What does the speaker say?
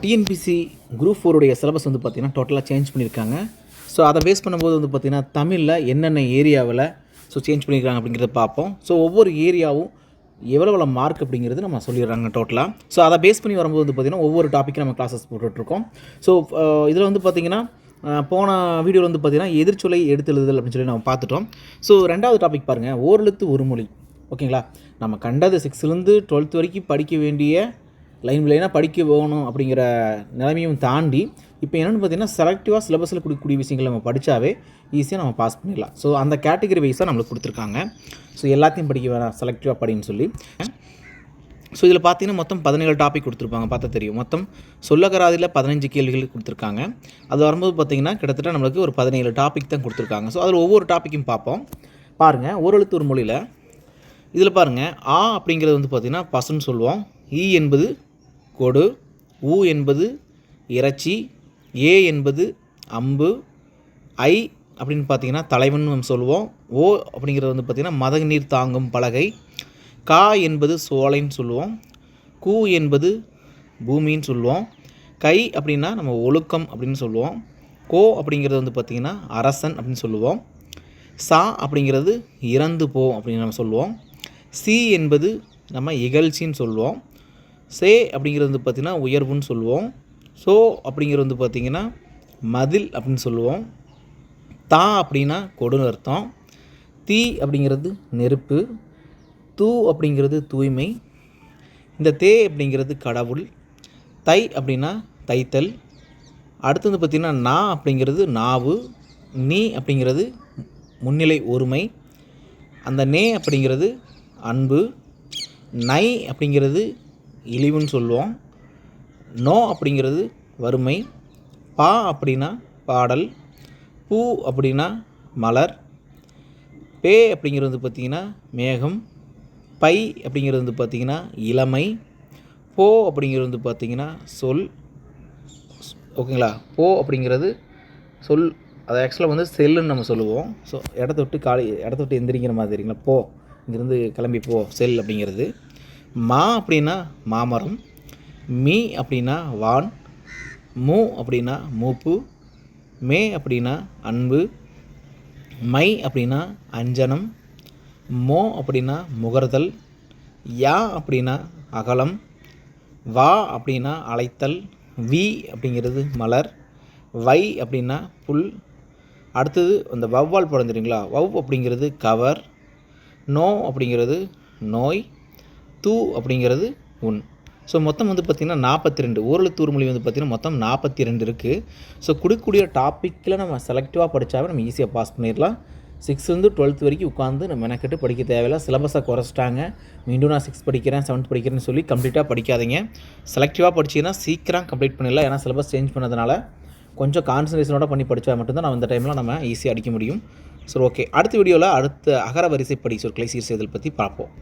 TNPSC group ஃபோருடைய syllabus வந்து பார்த்திங்கன்னா டோட்டலாக சேஞ்ச் பண்ணியிருக்காங்க. ஸோ அதை பேஸ் பண்ணும்போது வந்து பார்த்திங்கன்னா தமிழில் என்னென்ன ஏரியாவில் ஸோ சேஞ்ச் பண்ணியிருக்காங்க அப்படிங்கிறத பார்ப்போம். ஸோ ஒவ்வொரு ஏரியாவும் எவ்வளோ எவ்வளோ மார்க் அப்படிங்கிறது நம்ம சொல்லிடுறாங்க டோட்டலாக ஸோ அதை பேஸ் பண்ணி வரும்போது வந்து பார்த்திங்கன்னா ஒவ்வொரு டாப்பிக்கும் நம்ம கிளாஸஸ் போட்டுட்ருக்கோம். ஸோ இதில் வந்து பார்த்திங்கன்னா போன வீடியோவில் வந்து பார்த்திங்கன்னா எதிர்ச்சொலை எடுத்தெழுதல் அப்படின்னு சொல்லி நம்ம பார்த்துட்டோம். ஸோ ரெண்டாவது டாபிக் பாருங்கள் ஓரெழுத்து ஒரு மொழி. ஓகேங்களா நம்ம கண்டது சிக்ஸ்த்துலேருந்து டுவெல்த் வரைக்கும் படிக்க வேண்டிய லைன் லைனாக படிக்க போகணும் அப்படிங்கிற நிலைமையும் தாண்டி இப்போ என்னென்னு பார்த்தீங்கன்னா செலக்டிவாக சிலபஸில் கொடுக்கக்கூடிய விஷயங்களை நம்ம படித்தாவே ஈஸியாக நம்ம பாஸ் பண்ணிடலாம். ஸோ அந்த கேட்டகரி வைஸாக நம்மளுக்கு கொடுத்துருக்காங்க. ஸோ எல்லாத்தையும் படிக்க வேணாம் செலக்டிவாக படின்னு சொல்லி. ஸோ இதில் பார்த்தீங்கன்னா மொத்தம் பதினேழு டாபிக் கொடுத்துருப்பாங்க. பார்த்தா தெரியும். மொத்தம் சொல்லகராதியில் பதினஞ்சு கேள்விகள் கொடுத்துருக்காங்க. அது வரும்போது பார்த்தீங்கன்னா கிட்டத்தட்ட நம்மளுக்கு ஒரு பதினேழு டாபிக் தான் கொடுத்துருக்காங்க. ஸோ அதில் ஒவ்வொரு டாப்பிக்கும் பார்ப்போம். பாருங்கள் ஒரு எழுத்து ஒரு மொழியில். இதில் பாருங்கள் ஆ அப்படிங்கிறது வந்து பார்த்திங்கன்னா பசுன்னு சொல்லுவோம். ஈ என்பது கொடு. ஊ என்பது இறைச்சி ஏ என்பது அம்பு ஐ அப்படின்னு பார்த்தீங்கன்னா தலைவன் நம்ம சொல்லுவோம். ஓ அப்படிங்கிறது வந்து பார்த்திங்கன்னா மத நீர் தாங்கும் பலகை. கா என்பது சோலைன்னு சொல்லுவோம். கூ என்பது பூமின்னு சொல்லுவோம். கை அப்படின்னா நம்ம ஒழுக்கம் அப்படின்னு சொல்லுவோம். கோ அப்படிங்கிறது வந்து பார்த்திங்கன்னா அரசன் அப்படின்னு சொல்லுவோம். சா அப்படிங்கிறது இறந்து போ அப்படின்னு நம்ம சொல்லுவோம். சி என்பது நம்ம இகழ்ச்சின்னு சொல்லுவோம். சே அப்படிங்கிறது வந்து பார்த்திங்கன்னா உயர்வுன்னு சொல்லுவோம். சோ அப்படிங்கிறது வந்து பார்த்திங்கன்னா மதில் அப்படின்னு சொல்லுவோம். தா அப்படின்னா கொடுன்னு அர்த்தம். தீ அப்படிங்கிறது நெருப்பு. தூ அப்படிங்கிறது தூய்மை. இந்த தே அப்படிங்கிறது கடவுள். தை அப்படின்னா தைத்தல். அடுத்து வந்து பார்த்திங்கன்னா நா அப்படிங்கிறது நாவு. நீ அப்படிங்கிறது முன்னிலை ஒருமை. அந்த நே அப்படிங்கிறது அன்பு. நை அப்படிங்கிறது இழிவுன்னு சொல்லுவோம். நோ அப்படிங்கிறது வறுமை பா அப்படின்னா பாடல் பூ அப்படின்னா மலர் பே அப்படிங்கிறது பார்த்திங்கன்னா மேகம் பை அப்படிங்கிறது வந்து பார்த்திங்கன்னா இளமை போ அப்படிங்கிறது வந்து பார்த்திங்கன்னா சொல் ஓகேங்களா? போ அப்படிங்கிறது சொல் அது ஆக்சுவலாக வந்து செல்லுன்னு நம்ம சொல்லுவோம். ஸோ இடத்த விட்டு காலி இடத்த விட்டு எந்திரிக்கிற மாதிரி போ இங்கேருந்து கிளம்பி போ செல் அப்படிங்கிறது. மா அப்படின்னா மாமரம் மீ அப்படின்னா வான் மூ அப்படின்னா மூப்பு மே அப்படின்னா அன்பு மை அப்படின்னா அஞ்சனம் மோ அப்படின்னா முகர்தல் யா அப்படின்னா அகலம் வா அப்படின்னா அழைத்தல் வி அப்படிங்கிறது மலர் வை அப்படின்னா புல். அடுத்தது அந்த வவ்வால் படம் தெரியுங்களா? வவ் அப்படிங்கிறது கவர் நோ அப்படிங்கிறது நோய் தூ அப்படிங்கிறது உன் ஸோ மொத்தம் வந்து பார்த்திங்கன்னா நாற்பத்தி ரெண்டு ஓரளத்தூர் மொழி வந்து பார்த்திங்கன்னா மொத்தம் நாற்பத்தி ரெண்டு இருக்குது ஸோ கொடுக்கக்கூடிய டாப்பிக்கில் நம்ம செலக்டிவாக படித்தாவே நம்ம ஈஸியாக பாஸ் பண்ணிடலாம். சிக்ஸ்லேருந்து டுவெல்த் வரைக்கும் உட்காந்து நம்ம மெனக்கெட்டு படிக்க தேவையில்ல. சிலபஸை குறைச்சிட்டாங்க. மீண்டும் நான் சிக்ஸ் படிக்கிறேன் செவன்த் படிக்கிறேன்னு சொல்லி கம்ப்ளீட்டாக படிக்காதீங்க. செலக்டிவாக படிச்சிங்கன்னா சீக்கிரம் கம்ப்ளீட் பண்ணிடலாம். ஏன்னா சிலபஸ் சேஞ்ச் பண்ணதுனால கொஞ்சம் கான்சன்ட்ரேஷனோட பண்ணி படித்தா மட்டும்தான் நம்ம இந்த டைமில் நம்ம ஈஸியாக அடிக்க முடியும். ஸோ ஓகே அடுத்த வீடியோவில் அடுத்த அகர வரிசைப்படி சொற்களை சீர் செய்தல் பற்றி பார்ப்போம்.